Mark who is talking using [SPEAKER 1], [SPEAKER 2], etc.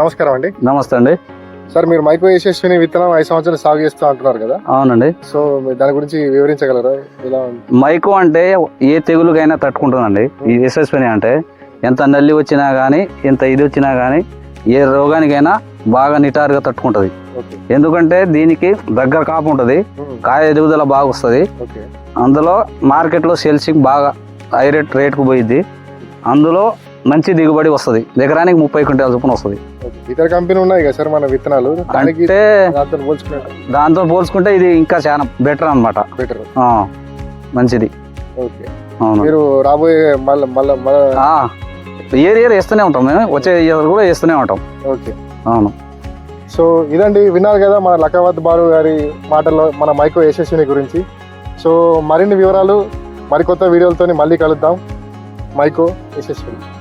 [SPEAKER 1] నమస్కారం అండి.
[SPEAKER 2] నమస్తే అండి.
[SPEAKER 1] సార్ మీరు మైక్రో యశస్విని విత్తనం ఐదు సంవత్సరాలు సాగు చేస్తూ అంటున్నారు కదా?
[SPEAKER 2] అవునండి.
[SPEAKER 1] సో దాని గురించి వివరించగలరా? ఉంది?
[SPEAKER 2] మైకో అంటే ఏ తెగులుకైనా తట్టుకుంటుందండి. ఈ యశస్విని అంటే ఎంత నల్లి వచ్చినా కానీ ఎంత ఇది వచ్చినా కానీ ఏ రోగానికైనా బాగా నిటారుగా తట్టుకుంటుంది. ఎందుకంటే దీనికి దగ్గర కాపు ఉంటుంది. కాయ ఎదుగుదల బాగా వస్తుంది. అందులో మార్కెట్లో సేల్సింగ్ బాగా హై రేట్ రేట్కు పోయిద్ది. అందులో మంచి దిగుబడి వస్తుంది. ఎకరానికి ముప్పై క్వింటాల చొప్పున వస్తుంది.
[SPEAKER 1] ఇతర కంపెనీ ఉన్నాయి కదా సార్ మన విత్తనాలు?
[SPEAKER 2] అంటే
[SPEAKER 1] దాంతో పోల్చుకుంటే.
[SPEAKER 2] ఇది ఇంకా చాలా బెటర్ అనమాట
[SPEAKER 1] బెటర్.
[SPEAKER 2] మంచిది.
[SPEAKER 1] ఓకే.
[SPEAKER 2] అవును.
[SPEAKER 1] మీరు రాబోయే మళ్ళీ మళ్ళీ
[SPEAKER 2] ఇయర్ ఇయర్ వేస్తూనే ఉంటాం మేము. వచ్చే ఇయర్ కూడా వేస్తూనే ఉంటాం.
[SPEAKER 1] ఓకే.
[SPEAKER 2] అవును.
[SPEAKER 1] సో ఇదండి విన్నారు కదా మన లకావత్ బారు గారి మాటల్లో మన మైక్రో యశస్విని గురించి. సో మరిన్ని వివరాలు మరికొత్త వీడియోలతో మళ్ళీ కలుద్దాం. మైకో యశస్విని.